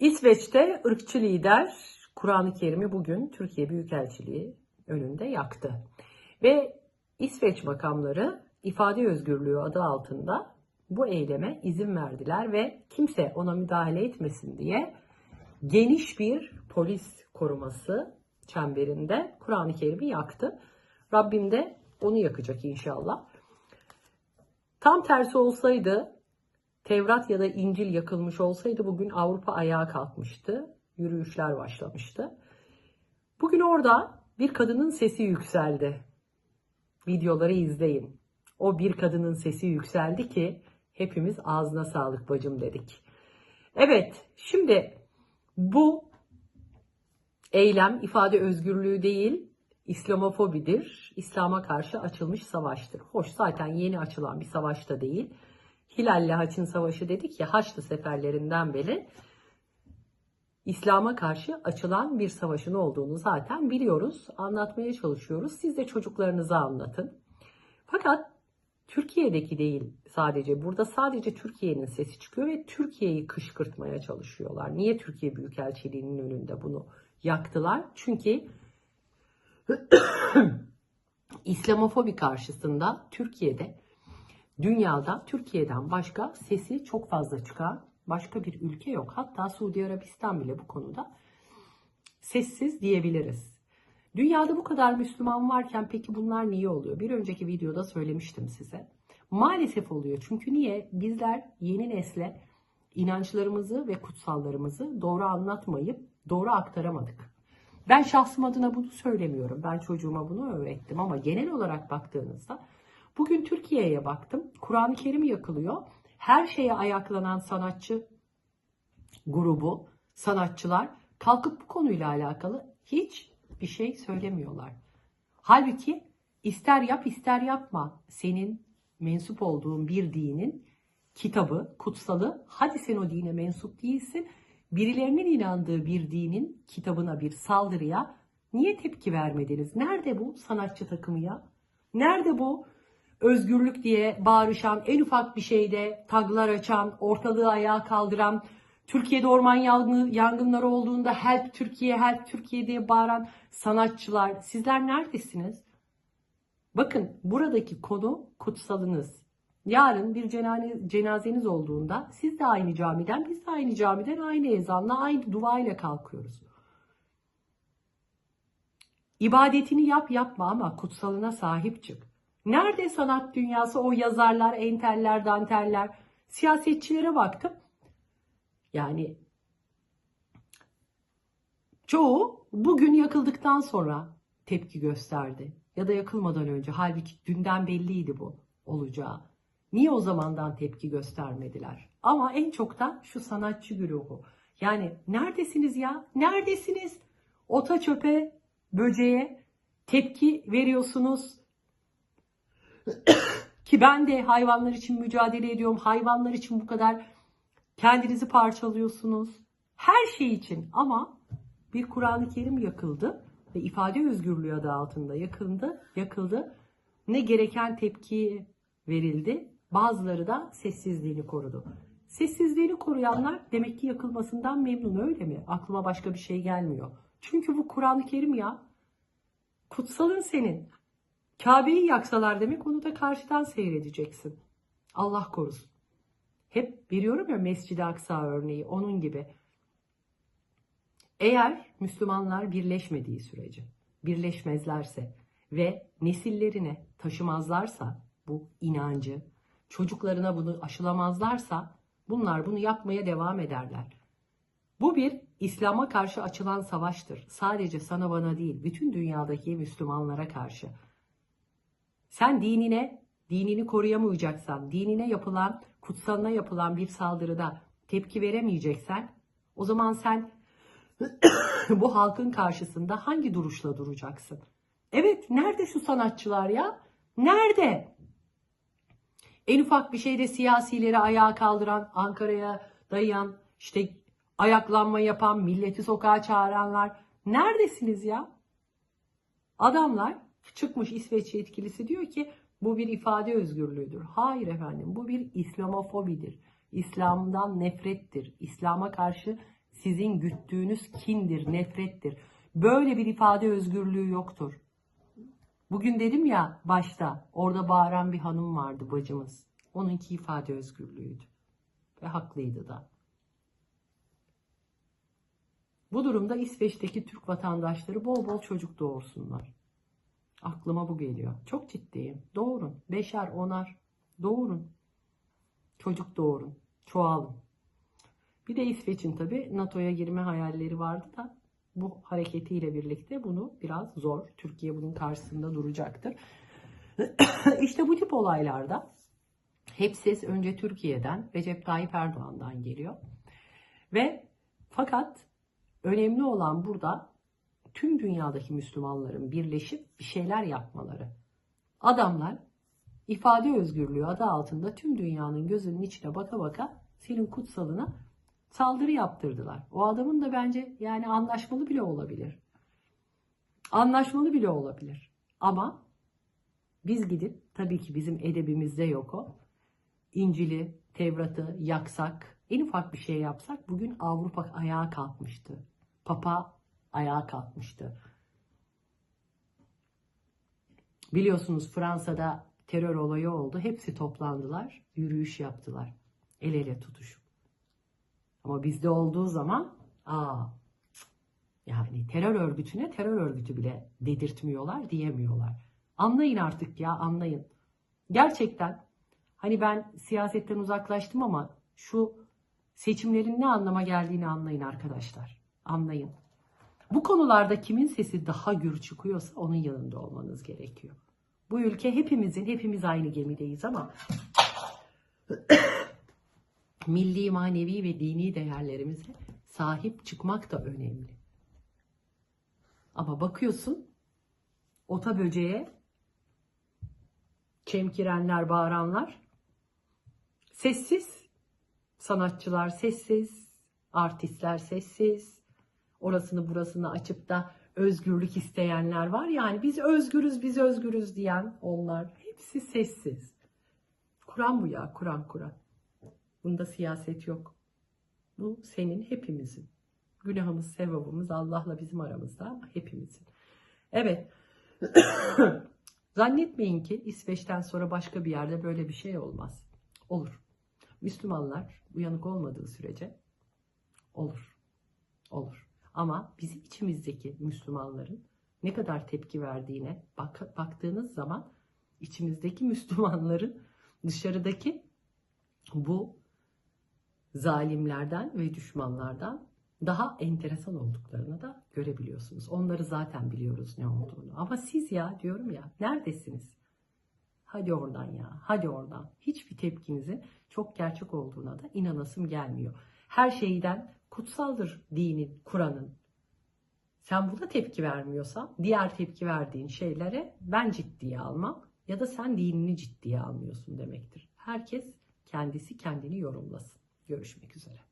İsveç'te ırkçı lider Kur'an-ı Kerim'i bugün Türkiye Büyükelçiliği önünde yaktı. Ve İsveç makamları ifade özgürlüğü adı altında bu eyleme izin verdiler ve kimse ona müdahale etmesin diye geniş bir polis koruması çemberinde Kur'an-ı Kerim'i yaktı. Rabbim de onu yakacak inşallah. Tam tersi olsaydı Tevrat ya da İncil yakılmış olsaydı bugün Avrupa ayağa kalkmıştı. Yürüyüşler başlamıştı. Bugün orada bir kadının sesi yükseldi. Videoları izleyin. O bir kadının sesi yükseldi ki hepimiz ağzına sağlık bacım dedik. Evet, şimdi bu eylem ifade özgürlüğü değil, İslamofobidir. İslam'a karşı açılmış savaştır. Hoş zaten yeni açılan bir savaş da değil. Hilal'le Haç'ın savaşı dedik ya Haçlı seferlerinden beri İslam'a karşı açılan bir savaşın olduğunu zaten biliyoruz. Anlatmaya çalışıyoruz. Siz de çocuklarınıza anlatın. Fakat Türkiye'deki değil sadece. Burada sadece Türkiye'nin sesi çıkıyor ve Türkiye'yi kışkırtmaya çalışıyorlar. Niye Türkiye Büyükelçiliği'nin önünde bunu yaktılar? Çünkü İslamofobi karşısında Türkiye'de dünyada Türkiye'den başka sesi çok fazla çıkan başka bir ülke yok. Hatta Suudi Arabistan bile bu konuda sessiz diyebiliriz. Dünyada bu kadar Müslüman varken peki bunlar niye oluyor? Bir önceki videoda söylemiştim size. Maalesef oluyor. Çünkü niye? Bizler yeni nesle inançlarımızı ve kutsallarımızı doğru anlatmayıp doğru aktaramadık. Ben şahsım adına bunu söylemiyorum. Ben çocuğuma bunu öğrettim ama genel olarak baktığınızda bugün Türkiye'ye baktım. Kur'an-ı Kerim yakılıyor. Her şeye ayaklanan sanatçı grubu, sanatçılar kalkıp bu konuyla alakalı hiç bir şey söylemiyorlar. Halbuki ister yap ister yapma senin mensup olduğun bir dinin kitabı, kutsalı, hadi sen o dine mensup değilsin, birilerinin inandığı bir dinin kitabına bir saldırıya niye tepki vermediniz? Nerede bu sanatçı takımı ya? Nerede bu özgürlük diye bağırışan, en ufak bir şeyde taglar açan, ortalığı ayağa kaldıran, Türkiye'de orman yangını, yangınları olduğunda help Türkiye, help Türkiye diye bağıran sanatçılar. Sizler neredesiniz? Bakın buradaki konu kutsalınız. Yarın bir cenazeniz olduğunda siz de aynı camiden, biz de aynı camiden aynı ezanla, aynı dua ile kalkıyoruz. İbadetini yap yapma ama kutsalına sahip çık. Nerede sanat dünyası o yazarlar, enteller, danteller, siyasetçilere baktım. Yani çoğu bugün yakıldıktan sonra tepki gösterdi. Ya da yakılmadan önce. Halbuki dünden belliydi bu olacağı. Niye o zamandan tepki göstermediler? Ama en çok da şu sanatçı güruhu. Yani neredesiniz ya? Neredesiniz? Ota çöpe, böceğe tepki veriyorsunuz. Ki ben de hayvanlar için mücadele ediyorum. Hayvanlar için bu kadar kendinizi parçalıyorsunuz. Her şey için ama bir Kur'an-ı Kerim yakıldı ve ifade özgürlüğü adı altında yakıldı, yakıldı. Ne gereken tepki verildi. Bazıları da sessizliğini korudu. Sessizliğini koruyanlar demek ki yakılmasından memnun öyle mi? Aklıma başka bir şey gelmiyor. Çünkü bu Kur'an-ı Kerim ya. Kutsalın senin. Kabe'yi yaksalar demek onu da karşıdan seyredeceksin. Allah korusun. Hep veriyorum ya Mescid-i Aksa örneği onun gibi. Eğer Müslümanlar birleşmediği sürece, birleşmezlerse ve nesillerine taşımazlarsa bu inancı, çocuklarına bunu aşılamazlarsa bunlar bunu yapmaya devam ederler. Bu bir İslam'a karşı açılan savaştır. Sadece sana bana değil, bütün dünyadaki Müslümanlara karşı. Sen dinine, dinini koruyamayacaksan, dinine yapılan, kutsalına yapılan bir saldırıda tepki veremeyeceksen, o zaman sen bu halkın karşısında hangi duruşla duracaksın? Evet, nerede şu sanatçılar ya? Nerede? En ufak bir şeyde siyasileri ayağa kaldıran, Ankara'ya dayayan, işte ayaklanma yapan, milleti sokağa çağıranlar. Neredesiniz ya? Adamlar çıkmış İsveç yetkilisi diyor ki bu bir ifade özgürlüğüdür. Hayır efendim bu bir İslamofobidir. İslam'dan nefrettir. İslam'a karşı Sizin güttüğünüz kindir, nefrettir. Böyle bir ifade özgürlüğü yoktur. Bugün dedim ya başta orada bağıran bir hanım vardı bacımız. Onunki ifade özgürlüğüydü. Ve haklıydı da. Bu durumda İsveç'teki Türk vatandaşları bol bol çocuk doğursunlar. Aklıma bu geliyor. Çok ciddiyim. Doğurun. Beşer, onar. Doğurun. Çocuk doğurun. Çoğalın. Bir de İsveç'in tabii NATO'ya girme hayalleri vardı da bu hareketiyle birlikte bunu biraz zor. Türkiye bunun karşısında duracaktır. işte bu tip olaylarda hep ses önce Türkiye'den, Recep Tayyip Erdoğan'dan geliyor. Ve fakat önemli olan burada tüm dünyadaki Müslümanların birleşip bir şeyler yapmaları. Adamlar ifade özgürlüğü adı altında tüm dünyanın gözünün içine baka baka senin kutsalına saldırı yaptırdılar. O adamın da bence yani anlaşmalı bile olabilir. Anlaşmalı bile olabilir. Ama biz gidip tabii ki bizim edebimizde yok o. İncil'i, Tevrat'ı yaksak, en ufak bir şey yapsak bugün Avrupa ayağa kalkmıştı. Papa ayağa kalkmıştı. Biliyorsunuz Fransa'da terör olayı oldu. Hepsi toplandılar, yürüyüş yaptılar. El ele tutuşup. Ama bizde olduğu zaman aa yani terör örgütüne terör örgütü bile dedirtmiyorlar, diyemiyorlar. Anlayın artık ya, anlayın. Gerçekten hani ben siyasetten uzaklaştım ama şu seçimlerin ne anlama geldiğini anlayın arkadaşlar. Anlayın. Bu konularda kimin sesi daha gür çıkıyorsa onun yanında olmanız gerekiyor. Bu ülke hepimizin, hepimiz aynı gemideyiz ama milli, manevi ve dini değerlerimize sahip çıkmak da önemli. Ama bakıyorsun ota böceğe çemkirenler, bağıranlar sessiz. Sanatçılar sessiz, artistler sessiz. Orasını burasını açıp da özgürlük isteyenler var. Yani biz özgürüz, biz özgürüz diyen onlar. Hepsi sessiz. Kur'an bu ya, Kur'an, Kur'an. Bunda siyaset yok. Bu senin hepimizin. Günahımız, sevabımız Allah'la bizim aramızda ama hepimizin. Evet. Zannetmeyin ki İsveç'ten sonra başka bir yerde böyle bir şey olmaz. Olur. Müslümanlar uyanık olmadığı sürece olur. Olur. Ama bizim içimizdeki Müslümanların ne kadar tepki verdiğine bak, baktığınız zaman içimizdeki Müslümanların dışarıdaki bu zalimlerden ve düşmanlardan daha enteresan olduklarını da görebiliyorsunuz. Onları zaten biliyoruz ne olduğunu. Ama siz ya diyorum ya neredesiniz? Hadi oradan ya, hadi oradan. Hiçbir tepkinizin çok gerçek olduğuna da inanasım gelmiyor. Her şeyden kutsaldır dinin, Kur'an'ın. Sen buna tepki vermiyorsan diğer tepki verdiğin şeylere ben ciddiye almam ya da sen dinini ciddiye almıyorsun demektir. Herkes kendisi kendini yorumlasın. Görüşmek üzere.